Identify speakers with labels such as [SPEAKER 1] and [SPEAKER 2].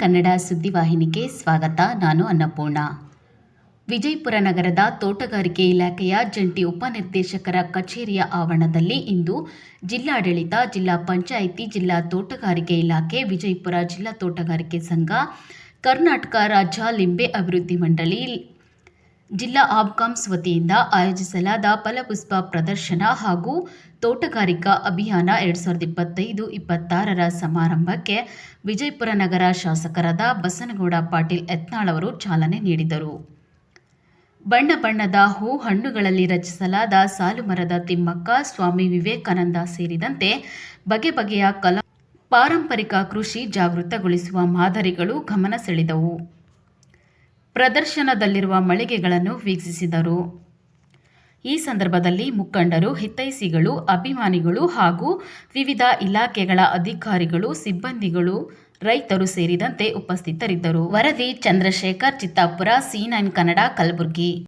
[SPEAKER 1] ಕನ್ನಡ ಸುದ್ದಿವಾಹಿನಿಗೆ ಸ್ವಾಗತ. ನಾನು ಅನ್ನಪೂರ್ಣ. ವಿಜಯಪುರ ನಗರದ ತೋಟಗಾರಿಕೆ ಇಲಾಖೆಯ ಜಂಟಿ ಉಪನಿರ್ದೇಶಕರ ಕಚೇರಿಯ ಆವರಣದಲ್ಲಿ ಇಂದು ಜಿಲ್ಲಾಡಳಿತ, ಜಿಲ್ಲಾ ಪಂಚಾಯಿತಿ, ಜಿಲ್ಲಾ ತೋಟಗಾರಿಕೆ ಇಲಾಖೆ, ವಿಜಯಪುರ ಜಿಲ್ಲಾ ತೋಟಗಾರಿಕೆ ಸಂಘ, ಕರ್ನಾಟಕ ರಾಜ್ಯ ಲಿಂಬೆ ಅಭಿವೃದ್ಧಿ ಮಂಡಳಿ ಜಿಲ್ಲಾ ಆಬ್ಕಾಮ್ಸ್ ವತಿಯಿಂದ ಆಯೋಜಿಸಲಾದ ಫಲಪುಷ್ಪ ಪ್ರದರ್ಶನ ಹಾಗೂ ತೋಟಗಾರಿಕಾ ಅಭಿಯಾನ ಎರಡು ಸಾವಿರದ ಇಪ್ಪತ್ತೈದು ಇಪ್ಪತ್ತಾರರ ಸಮಾರಂಭಕ್ಕೆ ವಿಜಯಪುರ ನಗರ ಶಾಸಕರಾದ ಬಸನಗೌಡ ಪಾಟೀಲ್ ಯತ್ನಾಳ್ ಅವರು ಚಾಲನೆ ನೀಡಿದರು. ಬಣ್ಣ ಬಣ್ಣದ ಹೂ ಹಣ್ಣುಗಳಲ್ಲಿ ರಚಿಸಲಾದ ಸಾಲು ಮರದ ತಿಮ್ಮಕ್ಕ, ಸ್ವಾಮಿ ವಿವೇಕಾನಂದ ಸೇರಿದಂತೆ ಬಗೆ ಬಗೆಯ ಕಲಾ ಪಾರಂಪರಿಕ ಕೃಷಿ ಜಾಗೃತಗೊಳಿಸುವ ಮಾದರಿಗಳು ಗಮನ ಸೆಳೆದವು. ಪ್ರದರ್ಶನದಲ್ಲಿರುವ ಮಳಿಗೆಗಳನ್ನು ವೀಕ್ಷಿಸಿದರು. ಈ ಸಂದರ್ಭದಲ್ಲಿ ಮುಖಂಡರು ಹಿತೈಸಿಗಳು ಅಭಿಮಾನಿಗಳು ಹಾಗೂ ವಿವಿಧ ಇಲಾಖೆಗಳ ಅಧಿಕಾರಿಗಳು, ಸಿಬ್ಬಂದಿಗಳು, ರೈತರು ಸೇರಿದಂತೆ ಉಪಸ್ಥಿತರಿದ್ದರು. ವರದಿ, ಚಂದ್ರಶೇಖರ್, ಚಿತ್ತಾಪುರ, ಸಿ ನೈನ್ ಕನ್ನಡ, ಕಲಬುರಗಿ.